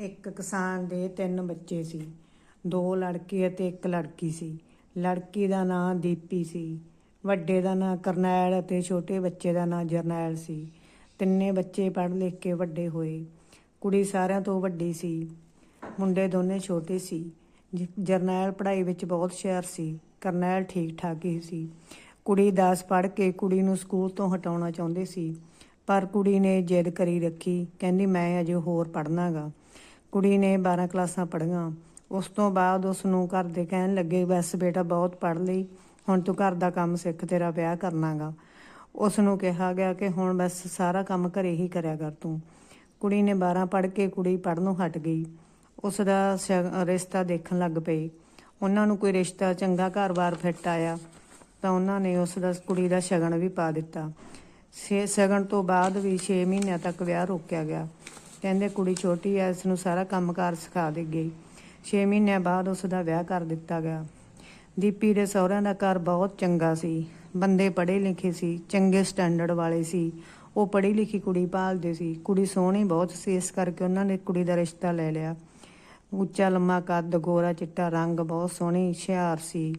ਇੱਕ ਕਿਸਾਨ ਦੇ ਤਿੰਨ ਬੱਚੇ ਸੀ। ਦੋ ਲੜਕੇ ਅਤੇ ਇੱਕ ਲੜਕੀ ਸੀ। ਲੜਕੀ ਦਾ ਨਾਂ ਦੀਪੀ ਸੀ। ਵੱਡੇ ਦਾ ਨਾਂ ਕਰਨੈਲ ਅਤੇ ਛੋਟੇ ਬੱਚੇ ਦਾ ਨਾਂ ਜਰਨੈਲ ਸੀ। ਤਿੰਨੇ ਬੱਚੇ ਪੜ੍ਹ ਲਿਖ ਕੇ ਵੱਡੇ ਹੋਏ। ਕੁੜੀ ਸਾਰਿਆਂ ਤੋਂ ਵੱਡੀ ਸੀ। ਮੁੰਡੇ ਦੋਨੇ ਛੋਟੇ ਸੀ। ਜ- ਜਰਨੈਲ ਪੜ੍ਹਾਈ ਵਿੱਚ ਬਹੁਤ ਸ਼ਹਿਰ ਸੀ। ਕਰਨੈਲ ਠੀਕ ਠਾਕ ਹੀ ਸੀ। ਕੁੜੀ 10 ਪੜ੍ਹ ਕੇ ਕੁੜੀ ਨੂੰ ਸਕੂਲ ਤੋਂ ਹਟਾਉਣਾ ਚਾਹੁੰਦੇ ਸੀ। ਪਰ ਕੁੜੀ ਨੇ ਜਿੱਦ ਕਰੀ ਰੱਖੀ। ਕਹਿੰਦੀ, ਮੈਂ ਅਜੇ ਹੋਰ ਪੜ੍ਹਨਾਗਾ ਕੁੜੀ ਨੇ 12 ਕਲਾਸਾਂ ਪੜ੍ਹੀਆਂ। ਉਸ ਤੋਂ ਬਾਅਦ ਉਸ ਨੂੰ ਘਰ ਦੇ ਕਹਿਣ ਲੱਗੇ, ਬਸ ਬੇਟਾ, ਬਹੁਤ ਪੜ੍ਹ ਲਈ। ਹੁਣ ਤੂੰ ਘਰ ਦਾ ਕੰਮ ਸਿੱਖ, ਤੇਰਾ ਵਿਆਹ ਕਰਨਾਗਾ। ਉਸ ਨੂੰ ਕਿਹਾ ਗਿਆ ਕਿ ਹੁਣ ਬਸ ਸਾਰਾ ਕੰਮ ਘਰੇ ਹੀ ਕਰਿਆ ਕਰ ਤੂੰ। ਕੁੜੀ ਨੇ 12 ਪੜ੍ਹ ਕੇ ਕੁੜੀ ਪੜ੍ਹਨੋਂ ਹਟ ਗਈ। ਉਸ ਦਾ ਰਿਸ਼ਤਾ ਦੇਖਣ ਲੱਗ ਪਈ। ਉਹਨਾਂ ਨੂੰ ਕੋਈ ਰਿਸ਼ਤਾ ਚੰਗਾ ਘਰ-ਬਾਰ ਫਿੱਟ ਆਇਆ, ਤਾਂ ਉਹਨਾਂ ਨੇ ਉਸ ਦਾ, ਕੁੜੀ ਦਾ ਸ਼ਗਨ ਵੀ ਪਾ ਦਿੱਤਾ। ਛੇ, ਸ਼ਗਨ ਤੋਂ ਬਾਅਦ ਵੀ 6 ਮਹੀਨਿਆਂ ਤੱਕ ਵਿਆਹ ਰੋਕਿਆ ਗਿਆ। ਕਹਿੰਦੇ ਕੁੜੀ ਛੋਟੀ ਐ ਇਸ ਨੂੰ ਸਾਰਾ ਕੰਮਕਾਰ ਸਿਖਾ ਦੇ ਗਈ। 6 ਮਹੀਨਿਆਂ ਬਾਅਦ ਉਸ ਦਾ ਵਿਆਹ ਕਰ ਦਿੱਤਾ ਗਿਆ। ਦੀਪੀ ਦੇ ਸਹੁਰਿਆਂ ਦਾ ਘਰ ਬਹੁਤ ਚੰਗਾ ਸੀ। ਬੰਦੇ ਪੜ੍ਹੇ ਲਿਖੇ ਸੀ, ਚੰਗੇ ਸਟੈਂਡਰਡ ਵਾਲੇ ਸੀ। ਉਹ ਪੜ੍ਹੀ ਲਿਖੀ ਕੁੜੀ ਭਾਲਦੇ ਸੀ। ਕੁੜੀ ਸੋਹਣੀ ਬਹੁਤ ਸੀ, ਇਸ ਕਰਕੇ ਉਹਨਾਂ ਨੇ ਕੁੜੀ ਦਾ ਰਿਸ਼ਤਾ ਲੈ ਲਿਆ। ਉੱਚਾ ਲੰਮਾ ਕੱਦ, ਗੋਰਾ ਚਿੱਟਾ ਰੰਗ, ਬਹੁਤ ਸੋਹਣੀ ਹੁਸ਼ਿਆਰ ਸੀ।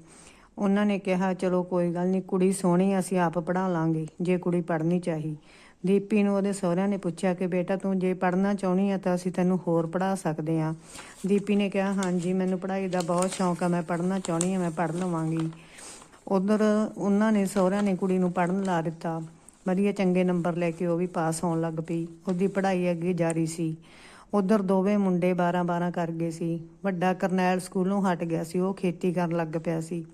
ਉਹਨਾਂ ਨੇ ਕਿਹਾ, ਚਲੋ ਕੋਈ ਗੱਲ ਨਹੀਂ ਕੁੜੀ ਸੋਹਣੀ ਅਸੀਂ ਆਪ ਪੜ੍ਹਾ ਲਾਂਗੇ, ਜੇ ਕੁੜੀ ਪੜ੍ਹਨੀ ਚਾਹੀ। ਦੀਪੀ ਨੂੰ ਉਹਦੇ ਸਹੁਰਿਆਂ ਨੇ ਪੁੱਛਿਆ ਕਿ ਬੇਟਾ ਤੂੰ ਜੇ ਪੜ੍ਹਨਾ ਚਾਹੁੰਦੀ ਆ ਤਾਂ ਅਸੀਂ ਤੈਨੂੰ ਹੋਰ ਪੜ੍ਹਾ ਸਕਦੇ ਆ। ਦੀਪੀ ਨੇ ਕਿਹਾ, ਹਾਂਜੀ, ਮੈਨੂੰ ਪੜ੍ਹਾਈ ਦਾ ਬਹੁਤ ਸ਼ੌਂਕ ਆ, ਮੈਂ ਪੜ੍ਹਨਾ ਚਾਹੁੰਦੀ ਆ, ਮੈਂ ਪੜ੍ਹ ਲਵਾਂਗੀ। ਉਧਰ ਉਹਨਾਂ ਨੇ ਸਹੁਰਿਆਂ ਨੇ ਕੁੜੀ ਨੂੰ ਪੜ੍ਹਨ ਲਾ ਦਿੱਤਾ। ਵਧੀਆ ਚੰਗੇ ਨੰਬਰ ਲੈ ਕੇ ਉਹ ਵੀ ਪਾਸ ਹੋਣ ਲੱਗ ਪਈ। ਉਹਦੀ ਪੜ੍ਹਾਈ ਅੱਗੇ ਜਾਰੀ ਸੀ। ਉਧਰ ਦੋਵੇਂ ਮੁੰਡੇ 12-12 ਕਰ ਗਏ ਸੀ। ਵੱਡਾ ਕਰਨੈਲ ਸਕੂਲੋਂ ਹਟ ਗਿਆ ਸੀ, ਉਹ ਖੇਤੀ ਕਰਨ ਲੱਗ ਪਿਆ ਸੀ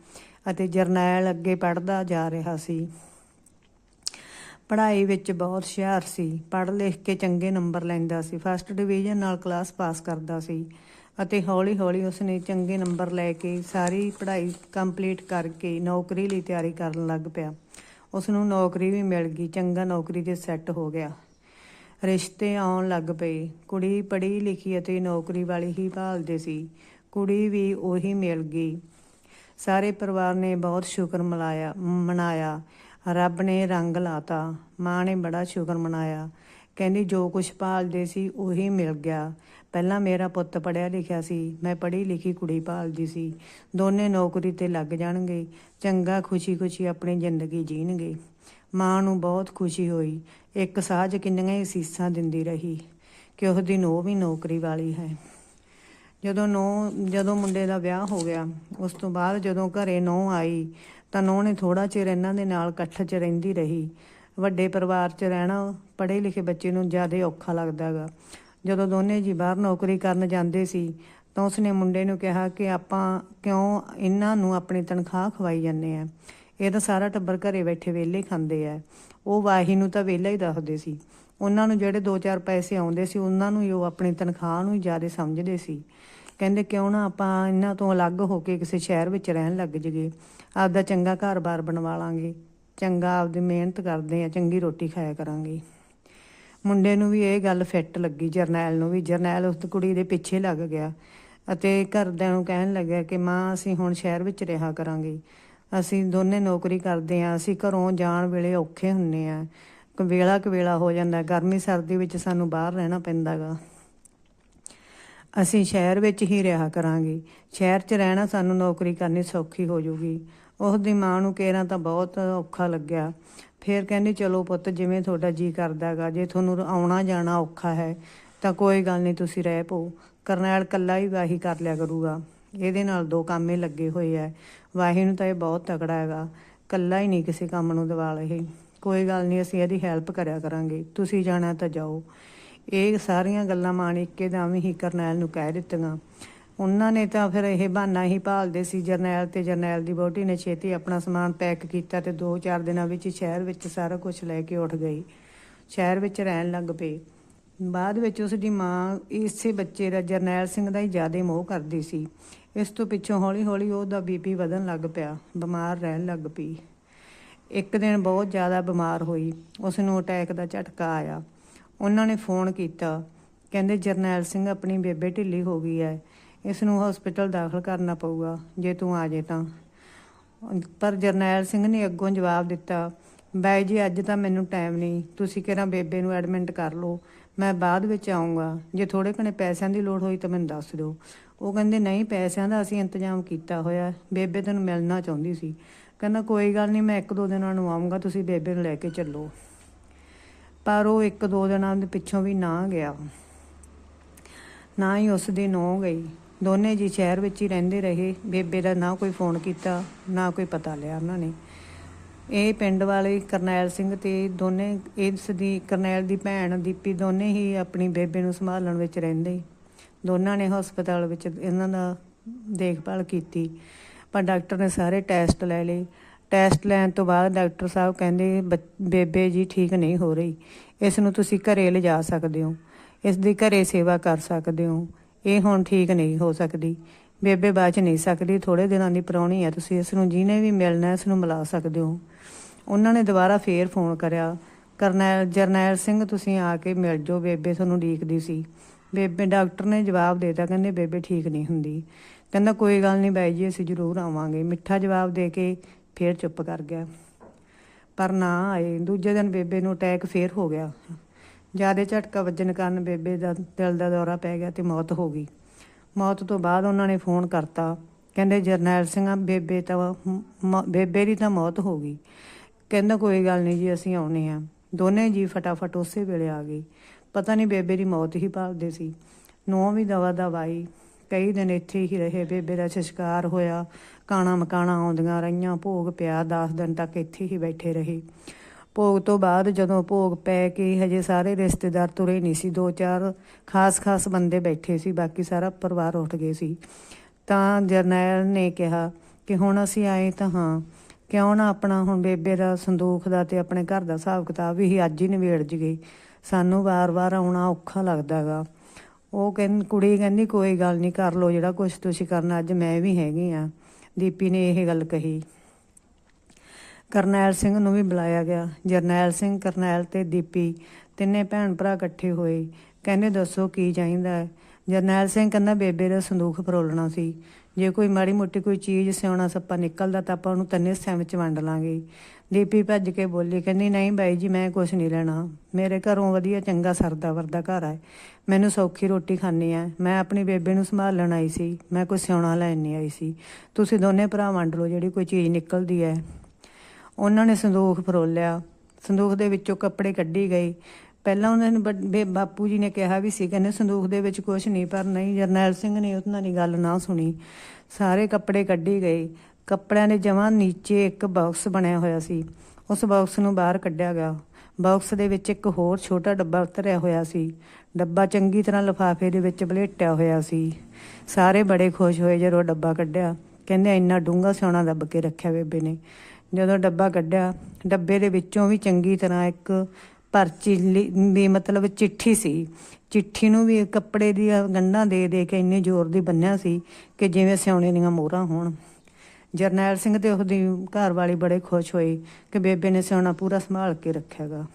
ਅਤੇ ਜਰਨੈਲ ਅੱਗੇ ਪੜ੍ਹਦਾ ਜਾ ਰਿਹਾ ਸੀ। ਪੜ੍ਹਾਈ ਵਿੱਚ ਬਹੁਤ ਹੁਸ਼ਿਆਰ ਸੀ। ਪੜ੍ਹ ਲਿਖ ਕੇ ਚੰਗੇ ਨੰਬਰ ਲੈਂਦਾ ਸੀ। ਫਸਟ ਡਿਵੀਜ਼ਨ ਨਾਲ ਕਲਾਸ ਪਾਸ ਕਰਦਾ ਸੀ ਅਤੇ ਹੌਲੀ-ਹੌਲੀ ਉਸਨੇ ਚੰਗੇ ਨੰਬਰ ਲੈ ਕੇ ਸਾਰੀ ਪੜ੍ਹਾਈ ਕੰਪਲੀਟ ਕਰਕੇ ਨੌਕਰੀ ਲਈ ਤਿਆਰੀ ਕਰਨ ਲੱਗ ਪਿਆ। ਉਸ ਨੂੰ ਨੌਕਰੀ ਵੀ ਮਿਲ ਗਈ। ਚੰਗਾ ਨੌਕਰੀ ਤੇ ਸੈੱਟ ਹੋ ਗਿਆ। ਰਿਸ਼ਤੇ ਆਉਣ ਲੱਗ ਪਏ। ਕੁੜੀ ਪੜ੍ਹੀ ਲਿਖੀ ਅਤੇ ਨੌਕਰੀ ਵਾਲੀ ਹੀ ਭਾਲਦੇ ਸੀ। ਕੁੜੀ ਵੀ ਉਹੀ ਮਿਲ ਗਈ। ਸਾਰੇ ਪਰਿਵਾਰ ਨੇ ਬਹੁਤ ਸ਼ੁਕਰ ਮਨਾਇਆ ਮਨਾਇਆ। ਰੱਬ ਨੇ ਰੰਗ ਲਾਤਾ, ਮਾਂ ਨੇ ਬੜਾ ਸ਼ੁਕਰ ਮਨਾਇਆ। ਕਹਿੰਦੀ, ਜੋ ਕੁਛ ਭਾਲਦੇ ਸੀ, ਉਹੀ ਮਿਲ ਗਿਆ। ਪਹਿਲਾਂ ਮੇਰਾ ਪੁੱਤ ਪੜਿਆ ਲਿਖਿਆ ਸੀ, ਮੈਂ ਪੜ੍ਹੀ ਲਿਖੀ ਕੁੜੀ ਭਾਲਦੀ ਸੀ। ਦੋਨੇ ਨੌਕਰੀ ਤੇ ਲੱਗ ਜਾਣਗੇ, ਚੰਗਾ ਖੁਸ਼ੀ-ਖੁਸ਼ੀ ਆਪਣੀ ਜ਼ਿੰਦਗੀ ਜੀਣਗੇ। ਮਾਂ ਨੂੰ ਬਹੁਤ ਖੁਸ਼ੀ ਹੋਈ, ਇੱਕ ਸਾਜ ਕਿੰਨੀਆਂ ਹੀ ਸੀਸਾਂ ਦਿੰਦੀ ਰਹੀ ਕਿ ਉਹ ਦੀ ਨੋ ਵੀ ਨੌਕਰੀ ਵਾਲੀ ਹੈ। ਜਦੋਂ ਨੌ, ਜਦੋਂ ਮੁੰਡੇ ਦਾ ਵਿਆਹ ਹੋ ਗਿਆ, ਉਸ ਤੋਂ ਬਾਅਦ ਜਦੋਂ ਘਰੇ ਨੋ ਆਈ ਤਾਂ ਨੋਹਣੇ ਨੇ ਥੋੜਾ ਚਿਰ ਇਹਨਾਂ ਦੇ ਨਾਲ ਇਕੱਠ 'ਚ ਰਹਿੰਦੀ ਰਹੀ। ਵੱਡੇ ਪਰਿਵਾਰ 'ਚ ਰਹਿਣਾ ਪੜ੍ਹੇ ਲਿਖੇ ਬੱਚੇ ਨੂੰ ਜ਼ਿਆਦਾ ਔਖਾ ਲੱਗਦਾਗਾ। ਜਦੋਂ ਦੋਨੇ ਜੀ ਬਾਹਰ ਨੌਕਰੀ ਕਰਨ ਜਾਂਦੇ ਸੀ, ਤਾਂ ਉਸਨੇ ਮੁੰਡੇ ਨੂੰ ਕਿਹਾ ਕਿ ਆਪਾਂ ਕਿਉਂ ਇਹਨਾਂ ਨੂੰ ਆਪਣੀ ਤਨਖਾਹ ਖਵਾਈ ਜਾਂਦੇ ਆ? ਇਹ ਤਾਂ ਸਾਰਾ ਟੱਬਰ ਘਰੇ ਬੈਠੇ ਵਿਹਲੇ ਖਾਂਦੇ ਆ। ਉਹ ਵਾਹੀ ਨੂੰ ਤਾਂ ਵਿਹਲਾ ਹੀ ਦੱਸਦੇ ਸੀ। ਉਹਨਾਂ ਨੂੰ ਜਿਹੜੇ 2-4 ਪੈਸੇ ਆਉਂਦੇ ਸੀ, ਉਹਨਾਂ ਨੂੰ ਹੀ ਉਹ ਆਪਣੀ ਤਨਖਾਹ ਨੂੰ ਹੀ ਜ਼ਿਆਦਾ ਸਮਝਦੇ ਸੀ। ਕਹਿੰਦੇ ਕਿਉਂ ਨਾ ਆਪਾਂ ਇਹਨਾਂ ਤੋਂ ਅਲੱਗ ਹੋ ਕੇ ਕਿਸੇ ਸ਼ਹਿਰ ਵਿੱਚ ਰਹਿਣ ਲੱਗ ਜਗੇ ਆਪਦਾ ਚੰਗਾ ਘਰ-ਬਾਰ ਬਣਵਾ ਲਾਂਗੇ। ਚੰਗਾ ਆਪਦੀ ਮਿਹਨਤ ਕਰਦੇ ਆ, ਚੰਗੀ ਰੋਟੀ ਖਾਇਆ ਕਰਾਂਗੇ। ਮੁੰਡੇ ਨੂੰ ਵੀ ਇਹ ਗੱਲ ਫਿੱਟ ਲੱਗੀ, ਜਰਨੈਲ ਨੂੰ ਵੀ। ਜਰਨੈਲ ਉਸ ਕੁੜੀ ਦੇ ਪਿੱਛੇ ਲੱਗ ਗਿਆ ਅਤੇ ਘਰਦਿਆਂ ਨੂੰ ਕਹਿਣ ਲੱਗਿਆ ਕਿ ਮਾਂ, ਅਸੀਂ ਹੁਣ ਸ਼ਹਿਰ ਵਿੱਚ ਰਿਹਾ ਕਰਾਂਗੇ। ਅਸੀਂ ਦੋਨੇ ਨੌਕਰੀ ਕਰਦੇ ਆ, ਅਸੀਂ ਘਰੋਂ ਜਾਣ ਵੇਲੇ ਔਖੇ ਹੁੰਨੇ ਆ। ਕਵੇਲਾ ਕਵੇਲਾ ਹੋ ਜਾਂਦਾ, ਗਰਮੀ ਸਰਦੀ ਵਿੱਚ ਸਾਨੂੰ ਬਾਹਰ ਰਹਿਣਾ ਪੈਂਦਾਗਾ ਅਸੀਂ ਸ਼ਹਿਰ ਵਿੱਚ ਹੀ ਰਿਹਾ ਕਰਾਂਗੇ। ਸ਼ਹਿਰ 'ਚ ਰਹਿਣਾ ਸਾਨੂੰ ਨੌਕਰੀ ਕਰਨੀ ਸੌਖੀ ਹੋ ਜਾਊਗੀ ਉਸ ਦੀ ਮਾਂ ਨੂੰ ਕਹਿਣਾ ਤਾਂ ਬਹੁਤ ਔਖਾ ਲੱਗਿਆ। ਫਿਰ ਕਹਿੰਦੀ, ਚਲੋ ਪੁੱਤ, ਜਿਵੇਂ ਤੁਹਾਡਾ ਜੀ ਕਰਦਾਗਾ ਜੇ ਤੁਹਾਨੂੰ ਆਉਣਾ ਜਾਣਾ ਔਖਾ ਹੈ, ਤਾਂ ਕੋਈ ਗੱਲ ਨਹੀਂ, ਤੁਸੀਂ ਰਹਿ ਪਓ। ਕਰਨੈਲ ਕੱਲਾ ਹੀ ਵਾਹੀ ਕਰ ਲਿਆ ਕਰੂਗਾ। ਇਹਦੇ ਨਾਲ ਦੋ ਕੰਮੇ ਲੱਗੇ ਹੋਏ ਐ। ਵਾਹੀ ਨੂੰ ਤਾਂ ਇਹ ਬਹੁਤ ਤਕੜਾ ਹੈਗਾ। ਕੱਲਾ ਹੀ ਨਹੀਂ ਕਿਸੇ ਕੰਮ ਨੂੰ ਦਿਵਾਲ ਇਹ ਕੋਈ ਗੱਲ ਨਹੀਂ, ਅਸੀਂ ਇਹਦੀ ਹੈਲਪ ਕਰਿਆ ਕਰਾਂਗੇ। ਤੁਸੀਂ ਜਾਣਾ ਤਾਂ ਜਾਓ। ਇਹ ਸਾਰੀਆਂ ਗੱਲਾਂ ਮਾਣਿਕੇ ਦਾ ਹੀ ਕਰਨੈਲ ਨੂੰ ਕਹਿ ਦਿੱਤੀਆਂ। ਉਹਨਾਂ ਨੇ ਤਾਂ ਫਿਰ ਇਹ ਬਹਾਨਾ ਹੀ ਭਾਲਦੇ ਸੀ, ਜਰਨੈਲ ਤੇ ਜਰਨੈਲ ਦੀ ਬੋਟੀ ਨੇ ਛੇਤੀ ਆਪਣਾ ਸਮਾਨ ਪੈਕ ਕੀਤਾ ਤੇ 2-4 ਦਿਨਾਂ ਵਿੱਚ ਸ਼ਹਿਰ ਵਿੱਚ ਸਾਰਾ ਕੁਝ ਲੈ ਕੇ ਉੱਠ ਗਈ। ਸ਼ਹਿਰ ਵਿੱਚ ਰਹਿਣ ਲੱਗ ਪਈ ਬਾਅਦ ਵਿੱਚ ਉਸ ਦੀ ਮਾਂ ਇਸੇ ਬੱਚੇ ਦਾ, ਜਰਨੈਲ ਸਿੰਘ ਦਾ ਹੀ ਜ਼ਿਆਦਾ ਮੋਹ ਕਰਦੀ ਸੀ। ਇਸ ਤੋਂ ਪਿੱਛੋਂ ਹੌਲੀ-ਹੌਲੀ ਉਹਦਾ ਬੀਪੀ ਵਧਣ ਲੱਗ ਪਿਆ, ਬਿਮਾਰ ਰਹਿਣ ਲੱਗ ਪਈ। ਇੱਕ ਦਿਨ ਬਹੁਤ ਜ਼ਿਆਦਾ ਬਿਮਾਰ ਹੋਈ। ਉਸ ਨੂੰ ਅਟੈਕ ਦਾ ਝਟਕਾ ਆਇਆ। ਉਹਨਾਂ ਨੇ ਫੋਨ ਕੀਤਾ। ਕਹਿੰਦੇ, ਜਰਨੈਲ ਸਿੰਘ ਆਪਣੀ ਬੇਬੇ ਢਿੱਲੀ ਹੋ ਗਈ ਹੈ ਇਸ ਨੂੰ ਹਸਪੀਟਲ ਦਾਖਲ ਕਰਨਾ ਪਊਗਾ, ਜੇ ਤੂੰ ਆ ਜੇ ਤਾਂ। ਪਰ ਜਰਨੈਲ ਸਿੰਘ ਨੇ ਅੱਗੋਂ ਜਵਾਬ ਦਿੱਤਾ, ਬਾਈ ਜੀ, ਅੱਜ ਤਾਂ ਮੈਨੂੰ ਟਾਈਮ ਨਹੀਂ। ਤੁਸੀਂ ਕਿਹੜਾ ਬੇਬੇ ਨੂੰ ਐਡਮਿਟ ਕਰ ਲਓ। ਮੈਂ ਬਾਅਦ ਵਿੱਚ ਆਉਂਗਾ ਜੇ ਥੋੜੇ ਘਣੇ ਪੈਸਿਆਂ ਦੀ ਲੋੜ ਹੋਈ ਤਾਂ ਮੈਨੂੰ ਦੱਸ ਦਿਓ। ਉਹ ਕਹਿੰਦੇ, ਨਹੀਂ, ਪੈਸਿਆਂ ਦਾ ਅਸੀਂ ਇੰਤਜ਼ਾਮ ਕੀਤਾ ਹੋਇਆ। ਬੇਬੇ ਤੈਨੂੰ ਮਿਲਣਾ ਚਾਹੁੰਦੀ ਸੀ। ਕਹਿੰਦਾ, ਕੋਈ ਗੱਲ ਨਹੀਂ, ਮੈਂ ਇੱਕ ਦੋ ਦਿਨਾਂ ਨੂੰ ਆਉਂਗਾ ਤੁਸੀਂ ਬੇਬੇ ਨੂੰ ਲੈ ਕੇ ਚੱਲੋ। ਪਰ ਉਹ ਇੱਕ ਦੋ ਦਿਨਾਂ ਦੇ ਪਿੱਛੋਂ ਵੀ ਨਾ ਗਿਆ। ਨਾ ਹੀ ਉਸ ਦੀ ਨੌ ਗਈ। ਦੋਨੇ ਜੀ ਸ਼ਹਿਰ ਵਿੱਚ ਹੀ ਰਹਿੰਦੇ ਰਹੇ। ਬੇਬੇ ਦਾ ਨਾ ਕੋਈ ਫੋਨ ਕੀਤਾ, ਨਾ ਕੋਈ ਪਤਾ ਲਿਆ ਉਹਨਾਂ ਨੇ। ਇਹ ਪਿੰਡ ਵਾਲੇ ਕਰਨੈਲ ਸਿੰਘ ਤੇ ਦੋਨੇ, ਇਸ ਦੀ, ਕਰਨੈਲ ਦੀ ਭੈਣ ਦੀਪੀ ਦੋਨੇ ਹੀ ਆਪਣੀ ਬੇਬੇ ਨੂੰ ਸੰਭਾਲਣ ਵਿੱਚ ਰਹਿੰਦੇ। ਦੋਨਾਂ ਨੇ ਹਸਪਤਾਲ ਵਿੱਚ ਇਹਨਾਂ ਦਾ ਦੇਖਭਾਲ ਕੀਤੀ। ਪਰ ਡਾਕਟਰ ਨੇ ਸਾਰੇ ਟੈਸਟ ਲੈ ਲਏ। ਟੈਸਟ ਲੈਣ ਤੋਂ ਬਾਅਦ ਡਾਕਟਰ ਸਾਹਿਬ ਕਹਿੰਦੇ ਬੱਚ- ਬੇਬੇ ਜੀ ਠੀਕ ਨਹੀਂ ਹੋ ਰਹੀ। ਇਸ ਨੂੰ ਤੁਸੀਂ ਘਰੇ ਲਿਜਾ ਸਕਦੇ ਹੋ। ਇਸ ਦੀ ਘਰੇ ਸੇਵਾ ਕਰ ਸਕਦੇ ਹੋ। ਇਹ ਹੁਣ ਠੀਕ ਨਹੀਂ ਹੋ ਸਕਦੀ। ਬੇਬੇ ਬਾਚ ਨਹੀਂ ਸਕਦੀ। ਥੋੜੇ ਦਿਨਾਂ ਦੀ ਪ੍ਰਾਹੁਣੀ ਹੈ। ਤੁਸੀਂ ਇਸ ਨੂੰ ਜਿਹਨੇ ਵੀ ਮਿਲਣਾ, ਇਸ ਨੂੰ ਮਿਲਾ ਸਕਦੇ ਹੋ। ਉਹਨਾਂ ਨੇ ਦੁਬਾਰਾ ਫੇਰ ਫੋਨ ਕਰਿਆ। ਕਰਨੈਲ, ਜਰਨੈਲ ਸਿੰਘ, ਤੁਸੀਂ ਆ ਕੇ ਮਿਲ ਜਾਓ। ਬੇਬੇ ਤੁਹਾਨੂੰ ਉਡੀਕਦੀ ਸੀ। ਬੇਬੇ ਡਾਕਟਰ ਨੇ ਜਵਾਬ ਦੇਤਾ। ਕਹਿੰਦੇ, ਬੇਬੇ ਠੀਕ ਨਹੀਂ ਹੁੰਦੀ। ਕਹਿੰਦਾ, ਕੋਈ ਗੱਲ ਨਹੀਂ ਬਾਈ ਜੀ, ਅਸੀਂ ਜ਼ਰੂਰ ਆਵਾਂਗੇ। ਮਿੱਠਾ ਜਵਾਬ ਦੇ ਕੇ ਫੇਰ ਚੁੱਪ ਕਰ ਗਿਆ। ਪਰ ਨਾ ਆਏ। ਦੂਜੇ ਦਿਨ ਬੇਬੇ ਨੂੰ ਅਟੈਕ ਫੇਰ ਹੋ ਗਿਆ। ਜ਼ਿਆਦਾ ਝਟਕਾ ਵੱਜਣ ਕਾਰਨ ਬੇਬੇ ਦਾ ਦਿਲ ਦਾ ਦੌਰਾ ਪੈ ਗਿਆ ਤੇ ਮੌਤ ਹੋ ਗਈ। ਮੌਤ ਤੋਂ ਬਾਅਦ ਉਹਨਾਂ ਨੇ ਫੋਨ ਕਰਤਾ। ਕਹਿੰਦੇ, ਜਰਨੈਲ ਸਿੰਘ, ਬੇਬੇ ਤਾਂ ਬੇਬੇ ਦੀ ਤਾਂ ਮੌਤ ਹੋ ਗਈ। ਕਹਿੰਦਾ, ਕੋਈ ਗੱਲ ਨਹੀਂ ਜੀ, ਅਸੀਂ ਆਉਣੇ ਆ ਦੋਨੇ ਜੀ ਫਟਾਫਟ ਉਸੇ ਵੇਲੇ ਆ ਗਏ। ਪਤਾ ਨਹੀਂ ਬੇਬੇ ਦੀ ਮੌਤ ਹੀ ਭਾਲਦੇ ਸੀ। ਨੌ ਵੀ ਦਵਾ ਦਵਾਈ ਕਈ ਦਿਨ ਇੱਥੇ ਹੀ ਰਹੇ ਬੇਬੇ ਦਾ ਸੰਸਕਾਰ ਹੋਇਆ। ਕਾਣਾ ਮਕਾਣਾ ਆਉਂਦੀਆਂ ਰਹੀਆਂ, ਭੋਗ ਪਿਆ 10 ਦਿਨ ਤੱਕ ਇੱਥੇ ਹੀ ਬੈਠੇ ਰਹੇ। ਭੋਗ ਤੋਂ ਬਾਅਦ ਜਦੋਂ ਭੋਗ ਪੈ ਕੇ ਹਜੇ ਸਾਰੇ ਰਿਸ਼ਤੇਦਾਰ ਤੁਰੇ ਨਹੀਂ ਸੀ, ਦੋ ਚਾਰ ਖਾਸ-ਖਾਸ ਬੰਦੇ ਬੈਠੇ ਸੀ, ਬਾਕੀ ਸਾਰਾ ਪਰਿਵਾਰ ਉੱਠ ਗਏ ਸੀ। ਤਾਂ ਜਰਨੈਲ ਨੇ ਕਿਹਾ ਕਿ ਹੁਣ ਅਸੀਂ ਆਏ ਤਾਂ ਹਾਂ, ਕਿਉਂ ਨਾ ਆਪਣਾ ਹੁਣ ਬੇਬੇ ਦਾ ਸੰਦੂਖ ਦਾ ਤੇ ਆਪਣੇ ਘਰ ਦਾ ਹਿਸਾਬ ਕਿਤਾਬ ਵੀ ਅੱਜ ਹੀ ਨਿਬੇੜ ਜਗੇ ਸਾਨੂੰ ਵਾਰ-ਵਾਰ ਆਉਣਾ ਔਖਾ ਲੱਗਦਾਗਾ ਉਹ ਕਹਿੰਦੀ ਕੁੜੀ ਕਹਿੰਦੀ, ਕੋਈ ਗੱਲ ਨਹੀਂ ਕਰ ਲਓ ਜਿਹੜਾ ਕੁਝ ਤੁਸੀਂ ਕਰਨਾ, ਅੱਜ ਮੈਂ ਵੀ ਹੈਗੀ ਆ। ਦੀਪੀ ਨੇ ਇਹ ਗੱਲ ਕਹੀ। ਕਰਨੈਲ ਸਿੰਘ ਨੂੰ ਵੀ ਬੁਲਾਇਆ ਗਿਆ। ਜਰਨੈਲ ਸਿੰਘ, ਕਰਨੈਲ ਤੇ ਦੀਪੀ ਤਿੰਨੇ ਭੈਣ ਭਰਾ ਇਕੱਠੇ ਹੋਏ। ਕਹਿੰਦੇ, ਦੱਸੋ ਕੀ ਚਾਹੀਦਾ ਹੈ? ਜਰਨੈਲ ਸਿੰਘ ਕਹਿੰਦਾ, ਬੇਬੇ ਦਾ ਸੰਦੂਖ ਫਰੋਲਣਾ ਸੀ। ਜੇ ਕੋਈ ਮਾੜੀ ਮੋਟੀ ਕੋਈ ਚੀਜ਼ ਸਿਉਣਾ ਸੱਪਾ ਨਿਕਲਦਾ ਤਾਂ ਆਪਾਂ ਉਹਨੂੰ ਤੰਨੇ ਹਿੱਸਿਆਂ ਵਿੱਚ ਵੰਡ ਲਾਂਗੇ। ਦੀਪੀ ਭੱਜ ਕੇ ਬੋਲੀ, ਕਹਿੰਦੀ, ਨਹੀਂ ਬਾਈ ਜੀ, ਮੈਂ ਕੁਝ ਨਹੀਂ ਲੈਣਾ। ਮੇਰੇ ਘਰੋਂ ਵਧੀਆ ਚੰਗਾ ਸਰਦਾ ਵਰਦਾ ਘਰ ਹੈ ਮੈਨੂੰ ਸੌਖੀ ਰੋਟੀ ਖਾਣੀ ਹੈ ਮੈਂ ਆਪਣੀ ਬੇਬੇ ਨੂੰ ਸੰਭਾਲਣ ਆਈ ਸੀ। ਮੈਂ ਕੋਈ ਸਿਉਣਾ ਲੈਣ ਨਹੀਂ ਆਈ ਸੀ। ਤੁਸੀਂ ਦੋਨੇ ਭਰਾ ਵੰਡ ਲਓ, ਜਿਹੜੀ ਕੋਈ ਚੀਜ਼ ਨਿਕਲਦੀ ਹੈ ਉਹਨਾਂ ਨੇ ਸੰਦੂਖ ਫਰੋਲਿਆ ਸੰਦੂਖ ਦੇ ਵਿੱਚੋਂ ਕੱਪੜੇ ਕੱਢੀ ਗਏ। ਪਹਿਲਾਂ ਉਹਨਾਂ ਨੇ ਵੱਡ- ਬੇ- ਬਾਪੂ ਜੀ ਨੇ ਕਿਹਾ ਵੀ ਸੀ, ਕਹਿੰਦੇ, ਸੰਦੂਖ ਦੇ ਵਿੱਚ ਕੁਝ ਨਹੀਂ, ਪਰ ਨਹੀਂ, ਜਰਨੈਲ ਸਿੰਘ ਨੇ ਉਹਨਾਂ ਦੀ ਗੱਲ ਨਾ ਸੁਣੀ। ਸਾਰੇ ਕੱਪੜੇ ਕੱਢੀ ਗਏ। ਕੱਪੜਿਆਂ ਦੇ ਜਮਾਂ ਨੀਚੇ ਇੱਕ ਬਾਕਸ ਬਣਿਆ ਹੋਇਆ ਸੀ। ਉਸ ਬਾਕਸ ਨੂੰ ਬਾਹਰ ਕੱਢਿਆ ਗਿਆ। ਬਾਕਸ ਦੇ ਵਿੱਚ ਇੱਕ ਹੋਰ ਛੋਟਾ ਡੱਬਾ ਉਤਰਿਆ ਹੋਇਆ ਸੀ। ਡੱਬਾ ਚੰਗੀ ਤਰ੍ਹਾਂ ਲਿਫਾਫੇ ਦੇ ਵਿੱਚ ਬਲੇਟਿਆ ਹੋਇਆ ਸੀ। ਸਾਰੇ ਬੜੇ ਖੁਸ਼ ਹੋਏ ਜਦੋਂ ਡੱਬਾ ਕੱਢਿਆ। ਕਹਿੰਦੇ, ਇੰਨਾ ਡੂੰਘਾ ਸੋਨਾ ਦੱਬ ਕੇ ਰੱਖਿਆ ਬੇਬੇ ਨੇ। ਜਦੋਂ ਡੱਬਾ ਕੱਢਿਆ, ਡੱਬੇ ਦੇ ਵਿੱਚੋਂ ਵੀ ਚੰਗੀ ਤਰ੍ਹਾਂ ਇੱਕ ਪਰਚੀ ਲਿ- ਵੀ ਮਤਲਬ ਚਿੱਠੀ ਸੀ। ਚਿੱਠੀ ਨੂੰ ਵੀ ਕੱਪੜੇ ਦੀ ਗੰਢਾਂ ਦੇ ਦੇ ਕੇ ਇੰਨੇ ਜ਼ੋਰ ਦੀ ਬੰਨਿਆ ਸੀ ਕਿ ਜਿਵੇਂ ਸਿਉਣੇ ਦੀਆਂ ਮੋਹਰਾਂ ਹੋਣ। ਜਰਨੈਲ ਸਿੰਘ ਤੇ ਉਹਦੀ ਘਰ ਵਾਲੀ ਬੜੇ ਖੁਸ਼ ਹੋਈ ਕਿ ਬੇਬੇ ਨੇ ਸਿਉਣਾ ਪੂਰਾ ਸੰਭਾਲ ਕੇ ਰੱਖਿਆਗਾ।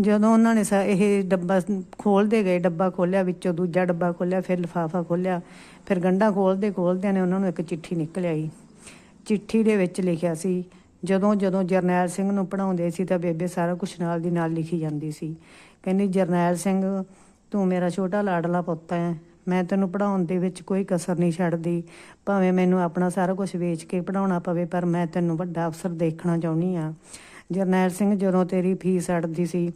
ਜਦੋਂ ਉਹਨਾਂ ਨੇ ਸਾ- ਇਹ ਡੱਬਾ ਖੋਲਦੇ ਗਏ, ਡੱਬਾ ਖੋਲਿਆ, ਵਿੱਚੋਂ ਦੂਜਾ ਡੱਬਾ ਖੋਲਿਆ, ਫਿਰ ਲਿਫਾਫਾ ਖੋਲਿਆ, ਫਿਰ ਗੰਢਾਂ ਖੋਲਦੇ ਖੋਲਦਿਆਂ ਨੇ ਉਹਨਾਂ ਨੂੰ ਇੱਕ ਚਿੱਠੀ ਨਿਕਲ ਆਈ। ਚਿੱਠੀ ਦੇ ਵਿੱਚ ਲਿਖਿਆ ਸੀ, ਜਦੋਂ ਜਦੋਂ ਜਰਨੈਲ ਸਿੰਘ ਨੂੰ ਪੜਾਉਂਦੇ ਸੀ ਤਾਂ ਬੇਬੇ ਸਾਰਾ ਕੁਝ ਨਾਲ ਦੀ ਨਾਲ ਲਿਖੀ ਜਾਂਦੀ ਸੀ। ਕਹਿੰਦੀ, ਜਰਨੈਲ ਸਿੰਘ, ਤੂੰ ਮੇਰਾ ਛੋਟਾ ਲਾਡਲਾ ਪੁੱਤ ਹੈ। ਮੈਂ ਤੈਨੂੰ ਪੜਾਉਣ ਦੇ ਵਿੱਚ ਕੋਈ ਕਸਰ ਨਹੀਂ ਛੱਡਦੀ। ਭਾਵੇਂ ਮੈਨੂੰ ਆਪਣਾ ਸਾਰਾ ਕੁਝ ਵੇਚ ਕੇ ਪੜਾਉਣਾ ਪਵੇ, ਪਰ ਮੈਂ ਤੈਨੂੰ ਵੱਡਾ ਅਫਸਰ ਦੇਖਣਾ ਚਾਹੁੰਦੀ ਆ ਜਰਨੈਲ ਸਿੰਘ ਜਦੋਂ ਤੇਰੀ ਫੀਸ ਅੜਦੀ ਸੀ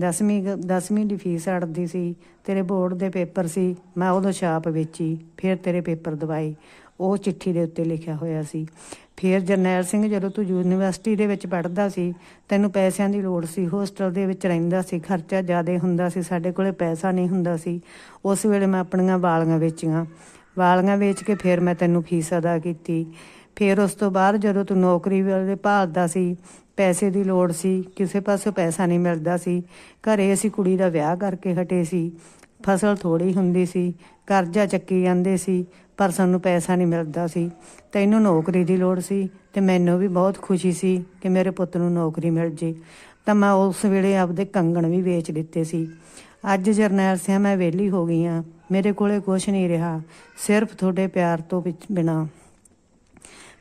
10ਵੀਂ 10ਵੀਂ ਦੀ ਫੀਸ ਅੜਦੀ ਸੀ, ਤੇਰੇ ਬੋਰਡ ਦੇ ਪੇਪਰ ਸੀ, ਮੈਂ ਉਦੋਂ ਛਾਪ ਵੇਚੀ, ਫਿਰ ਤੇਰੇ ਪੇਪਰ ਦਵਾਈ ਉਹ ਚਿੱਠੀ ਦੇ ਉੱਤੇ ਲਿਖਿਆ ਹੋਇਆ ਸੀ। ਫਿਰ ਜਰਨੈਲ ਸਿੰਘ ਜਦੋਂ ਤੂੰ ਯੂਨੀਵਰਸਿਟੀ ਦੇ ਵਿੱਚ ਪੜ੍ਹਦਾ ਸੀ, ਤੈਨੂੰ ਪੈਸਿਆਂ ਦੀ ਲੋੜ ਸੀ। ਹੋਸਟਲ ਦੇ ਵਿੱਚ ਰਹਿੰਦਾ ਸੀ, ਖਰਚਾ ਜ਼ਿਆਦਾ ਹੁੰਦਾ ਸੀ, ਸਾਡੇ ਕੋਲੇ ਪੈਸਾ ਨਹੀਂ ਹੁੰਦਾ ਸੀ। ਉਸ ਵੇਲੇ ਮੈਂ ਆਪਣੀਆਂ ਵਾਲੀਆਂ ਵੇਚੀਆਂ। ਵਾਲੀਆਂ ਵੇਚ ਕੇ ਫਿਰ ਮੈਂ ਤੈਨੂੰ ਫੀਸ ਅਦਾ ਕੀਤੀ। ਫਿਰ ਉਸ ਤੋਂ ਬਾਅਦ ਜਦੋਂ ਤੂੰ ਨੌਕਰੀ ਵੇਲੇ ਭਾਲਦਾ ਸੀ, ਪੈਸੇ ਦੀ ਲੋੜ ਸੀ, ਕਿਸੇ ਪਾਸੋਂ ਪੈਸਾ ਨਹੀਂ ਮਿਲਦਾ ਸੀ। ਘਰੇ ਅਸੀਂ ਕੁੜੀ ਦਾ ਵਿਆਹ ਕਰਕੇ ਹਟੇ ਸੀ। ਫਸਲ ਥੋੜੀ ਹੁੰਦੀ ਸੀ, ਕਰਜ਼ਾ ਚੱਕੀ ਜਾਂਦੇ ਸੀ। ਪਰ ਸਾਨੂੰ ਪੈਸਾ ਨਹੀਂ ਮਿਲਦਾ ਸੀ। ਤੈਨੂੰ ਨੌਕਰੀ ਦੀ ਲੋੜ ਸੀ ਤੇ ਮੈਨੂੰ ਵੀ ਬਹੁਤ ਖੁਸ਼ੀ ਸੀ ਕਿ ਮੇਰੇ ਪੁੱਤ ਨੂੰ ਨੌਕਰੀ ਮਿਲ ਜੇ। ਤਾਂ ਮੈਂ ਉਸ ਵੇਲੇ ਆਪਦੇ ਕੰਗਣ ਵੀ ਵੇਚ ਦਿੱਤੇ ਸੀ। ਅੱਜ ਜਰਨੈਲ ਸਿੰਘ ਮੈਂ ਵਿਹਲੀ ਹੋ ਗਈ ਆ। ਮੇਰੇ ਕੋਲੇ ਕੁਝ ਨਹੀਂ ਰਿਹਾ। ਸਿਰਫ ਤੁਹਾਡੇ ਪਿਆਰ ਤੋਂ ਵਿੱਚ ਬਿਨਾ।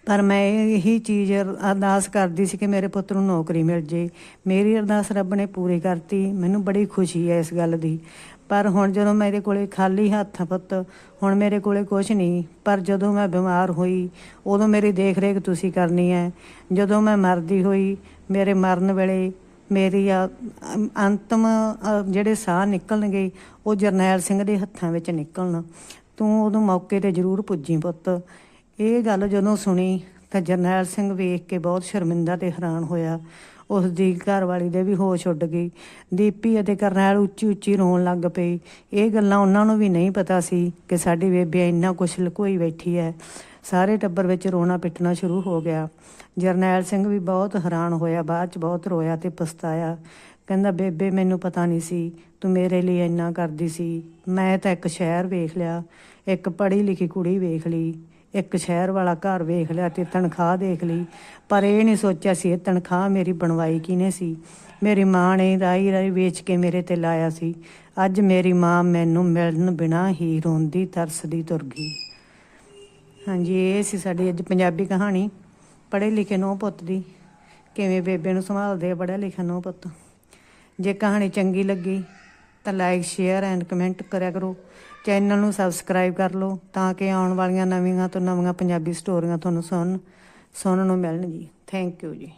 ਪਰ ਮੈਂ ਇਹੀ ਚੀਜ਼ ਅਰਦਾਸ ਕਰਦੀ ਸੀ ਕਿ ਮੇਰੇ ਪੁੱਤ ਨੂੰ ਨੌਕਰੀ ਮਿਲ ਜੇ। ਮੇਰੀ ਅਰਦਾਸ ਰੱਬ ਨੇ ਪੂਰੀ ਕਰਤੀ। ਮੈਨੂੰ ਬੜੀ ਖੁਸ਼ੀ ਹੈ ਇਸ ਗੱਲ ਦੀ। ਪਰ ਹੁਣ ਜਦੋਂ ਮੇਰੇ ਕੋਲੇ ਖਾਲੀ ਹੱਥ ਪੁੱਤ, ਹੁਣ ਮੇਰੇ ਕੋਲੇ ਕੁਝ ਨਹੀਂ। ਪਰ ਜਦੋਂ ਮੈਂ ਬਿਮਾਰ ਹੋਈ, ਉਦੋਂ ਮੇਰੀ ਦੇਖ ਰੇਖ ਤੁਸੀਂ ਕਰਨੀ ਹੈ। ਜਦੋਂ ਮੈਂ ਮਰਦੀ ਹੋਈ, ਮੇਰੇ ਮਰਨ ਵੇਲੇ ਮੇਰੀ ਆ, ਅੰਤਮ ਜਿਹੜੇ ਸਾਹ ਨਿਕਲਣਗੇ, ਉਹ ਜਰਨੈਲ ਸਿੰਘ ਦੇ ਹੱਥਾਂ ਵਿੱਚ ਨਿਕਲਣ। ਤੂੰ ਉਦੋਂ ਮੌਕੇ ਤੇ ਜ਼ਰੂਰ ਪੁੱਜੀ ਪੁੱਤ। ਇਹ ਗੱਲ ਜਦੋਂ ਸੁਣੀ ਤਾਂ ਜਰਨੈਲ ਸਿੰਘ ਵੇਖ ਕੇ ਬਹੁਤ ਸ਼ਰਮਿੰਦਾ ਤੇ ਹੈਰਾਨ ਹੋਇਆ। ਉਸ ਦੀ ਘਰਵਾਲੀ ਦੇ ਵੀ ਹੋਸ਼ ਉੱਡ ਗਈ। ਦੀਪੀ ਅਤੇ ਕਰਨੈਲ ਉੱਚੀ ਉੱਚੀ ਰੋਣ ਲੱਗ ਪਈ ਇਹ ਗੱਲਾਂ ਉਹਨਾਂ ਨੂੰ ਵੀ ਨਹੀਂ ਪਤਾ ਸੀ ਕਿ ਸਾਡੀ ਬੇਬੇ ਇੰਨਾ ਕੁਛ ਲੁਕੋਈ ਬੈਠੀ ਹੈ ਸਾਰੇ ਟੱਬਰ ਵਿੱਚ ਰੋਣਾ ਪਿੱਟਣਾ ਸ਼ੁਰੂ ਹੋ ਗਿਆ। ਜਰਨੈਲ ਸਿੰਘ ਵੀ ਬਹੁਤ ਹੈਰਾਨ ਹੋਇਆ, ਬਾਅਦ ਚ ਬਹੁਤ ਰੋਇਆ ਤੇ ਪਛਤਾਇਆ। ਕਹਿੰਦਾ, ਬੇਬੇ, ਮੈਨੂੰ ਪਤਾ ਨਹੀਂ ਸੀ। ਤੂੰ ਮੇਰੇ ਲਈ ਇੰਨਾ ਕਰਦੀ ਸੀ। ਮੈਂ ਤਾਂ ਇੱਕ ਸ਼ਹਿਰ ਵੇਖ ਲਿਆ, ਇੱਕ ਪੜ੍ਹੀ ਲਿਖੀ ਕੁੜੀ ਵੇਖ ਲਈ। ਇੱਕ ਸ਼ਹਿਰ ਵਾਲਾ ਘਰ ਵੇਖ ਲਿਆ ਤੇ ਤਨਖਾਹ ਦੇਖ ਲਈ। ਪਰ ਇਹ ਨਹੀਂ ਸੋਚਿਆ ਸੀ ਇਹ ਤਨਖਾਹ ਮੇਰੀ ਬਣਵਾਈ ਕਿਨੇ ਸੀ। ਮੇਰੀ ਮਾਂ ਨੇ ਰਾਈ ਰਾਈ ਵੇਚ ਕੇ ਮੇਰੇ ਤੇ ਲਾਇਆ ਸੀ। ਅੱਜ ਮੇਰੀ ਮਾਂ ਮੈਨੂੰ ਮਿਲਣ ਬਿਨਾ ਹੀ ਰੋਂਦੀ, ਤਰਸਦੀ ਤੁਰ ਗਈ ਹਾਂਜੀ, ਇਹ ਸੀ ਸਾਡੀ ਅੱਜ ਪੰਜਾਬੀ ਕਹਾਣੀ। ਪੜ੍ਹੇ ਲਿਖੇ ਨੂੰ ਪੁੱਤ ਦੀ। ਕਿਵੇਂ ਬੇਬੇ ਨੂੰ ਸੰਭਾਲਦੇ ਆ ਪੜ੍ਹਿਆ ਲਿਖਿਆ ਨੂੰ ਪੁੱਤ। ਜੇ ਕਹਾਣੀ ਚੰਗੀ ਲੱਗੀ ਤਾਂ ਲਾਈਕ ਸ਼ੇਅਰ ਐਂਡ ਕਮੈਂਟ ਕਰਿਆ ਕਰੋ। ਚੈਨਲ ਨੂੰ ਸਬਸਕ੍ਰਾਈਬ ਕਰ ਲਓ ਤਾਂ ਕਿ ਆਉਣ ਵਾਲੀਆਂ ਨਵੀਆਂ ਤੋਂ ਨਵੀਆਂ ਪੰਜਾਬੀ ਸਟੋਰੀਆਂ ਤੁਹਾਨੂੰ ਸੁਣਨ ਸੁਣਨ ਨੂੰ ਮਿਲਣ ਜੀ। ਥੈਂਕ ਯੂ ਜੀ।